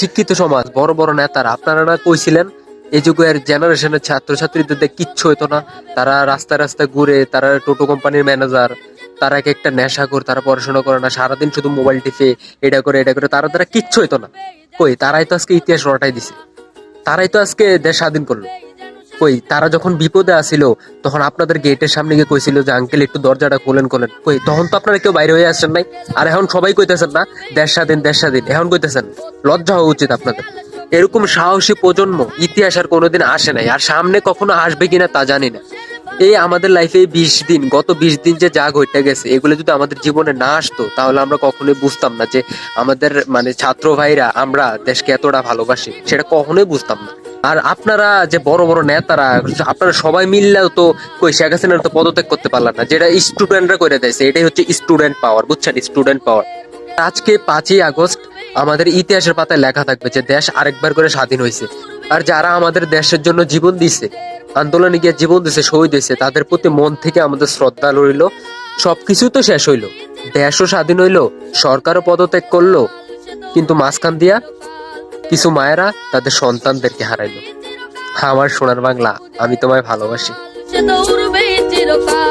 শিক্ষিত সমাজ, বড় বড় নেতারা, আপনারা না কইছিলেন, এই যুগের জেনারেশনের ছাত্রছাত্রীদের কিচ্ছু হইতো না। তারা রাস্তা রাস্তা ঘুরে, তারা টোটো কোম্পানির ম্যানেজার তারা এক একটা নেশা করে, তারা পড়াশোনা করে না, সারাদিন শুধু মোবাইল টিপে, এটা করে এটা করে, তারা তারা কিচ্ছু হইতো না। কই, তারাই তো আজকে ইতিহাস রটাই দিছে। তারাই তো আজকে দেশ স্বাধীন করল। কই, তারা যখন বিপদে আসিল, তখন আপনাদের গেটের সামনে গিয়ে কইছিল যে, আঙ্কেল, একটু দরজাটা খোলেন খোলেন। কই, তখন তো আপনারা কেউ বাইরে হয়ে আসছেন নাই। আর এখন সবাই কইতেছেন না দেশ স্বাধীন দেশ স্বাধীন এখন কইতেছেন, লজ্জা হওয়া উচিত আপনাদের। এরকম সাহসী প্রজন্ম ইতিহাস আর কোনোদিন আসে নাই। আর সামনে কখনো আসবে কিনা তা জানি না। এই আমাদের লাইফে বিশ দিন, গত বিশ দিন যে যা ঘটে গেছে, এগুলো যদি আমাদের জীবনে না আসতো, তাহলে আমরা কখনোই বুঝতাম না যে আমাদের মানে ছাত্র ভাইরা, আমরা দেশকে এতটা ভালোবাসি, সেটা কখনোই বুঝতাম না। আর আপনারা যে বড় বড় নেতারা, আপনারা সবাই মিললেও তো কই শেখ হাসিনার তো পদত্যাগ করতে পারলাম না, যেটা স্টুডেন্টরা করে দিয়েছে, এটাই হচ্ছে স্টুডেন্ট পাওয়ার বুঝছেন? স্টুডেন্ট পাওয়ার আজকে পাঁচই আগস্ট, আমাদের ইতিহাসের পাতায় লেখা থাকবে যে দেশ আরেকবার করে স্বাধীন হয়েছে। আর যারা আমাদের দেশের জন্য জীবন দিছে আন্দোলনে গিয়ে জীবন দিছে শহীদ হয়েছে, তাদের প্রতি মন থেকে আমাদের শ্রদ্ধা রইল, সবকিছু তো শেষ হইল। দেশও স্বাধীন হইল, সরকারও পদত্যাগ করল, কিন্তু মাঝখান দিয়া কিছু মায়েরা তাদের সন্তানদেরকে হারাইল। আমার সোনার বাংলা আমি তোমায় ভালোবাসি। চিরকাল।